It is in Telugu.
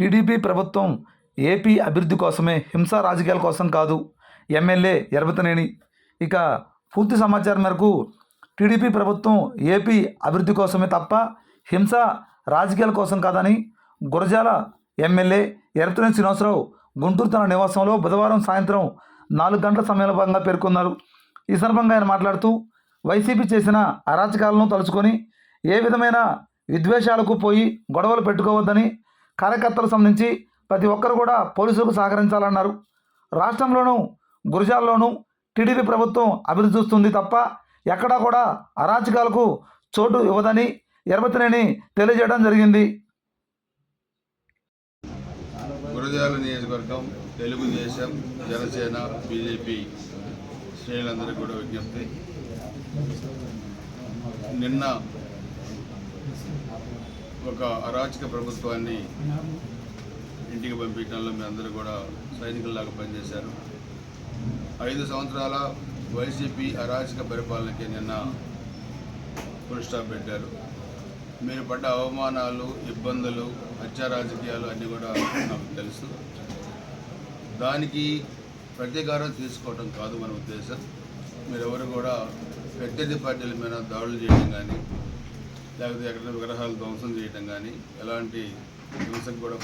టీడీపీ ప్రభుత్వం ఏపీ అభివృద్ధి కోసమే హింసా రాజకీయాల కోసం కాదు. ఎమ్మెల్యే ఎరబతనేని. ఇక పూర్తి సమాచారం మేరకు టీడీపీ ప్రభుత్వం ఏపీ అభివృద్ధి కోసమే తప్ప హింస రాజకీయాల కోసం కాదని గురజాల ఎమ్మెల్యే ఎరతనేని శ్రీనివాసరావు గుంటూరు తన నివాసంలో బుధవారం సాయంత్రం నాలుగు గంటల సమయంలో భాగంగా పేర్కొన్నారు. ఈ సందర్భంగా ఆయన మాట్లాడుతూ వైసీపీ చేసిన అరాచకాలను తలుచుకొని ఏ విధమైన విద్వేషాలకు పోయి గొడవలు పెట్టుకోవద్దని కార్యకర్తలకు సంబంధించి ప్రతి ఒక్కరు కూడా పోలీసులకు సహకరించాలన్నారు. రాష్ట్రంలోనూ గురజాల్లోనూ టీడీపీ ప్రభుత్వం అభివృద్ధి చూస్తుంది తప్ప ఎక్కడా కూడా అరాచకాలకు చోటు ఇవ్వదని ఎరబతినేని తెలియజేయడం జరిగింది. గురజాల నియోజకవర్గం తెలుగుదేశం జనసేన బీజేపీ శ్రేణులందరికీ కూడా విజ్ఞప్తి. నిన్న ఒక అరాచక ప్రభుత్వాన్ని ఇంటికి పంపించడంలో మీ అందరూ కూడా సైనికుల్లాగా పనిచేశారు. ఐదు సంవత్సరాల వైసీపీ అరాచక పరిపాలనకి నిన్న పురుష్టాప్ పెట్టారు. మీరు పడ్డ అవమానాలు ఇబ్బందులు హత్యా రాజకీయాలు అన్నీ కూడా నాకు తెలుసు. దానికి ప్రతీకారం తీసుకోవడం కాదు మన ఉద్దేశం. మీరెవరు కూడా ప్రత్యర్థి పార్టీల మీద దాడులు చేయడం కానీ లేకపోతే ఎక్కడ విగ్రహాలు ధ్వంసం చేయటం కానీ ఎలాంటి హింసకు కూడా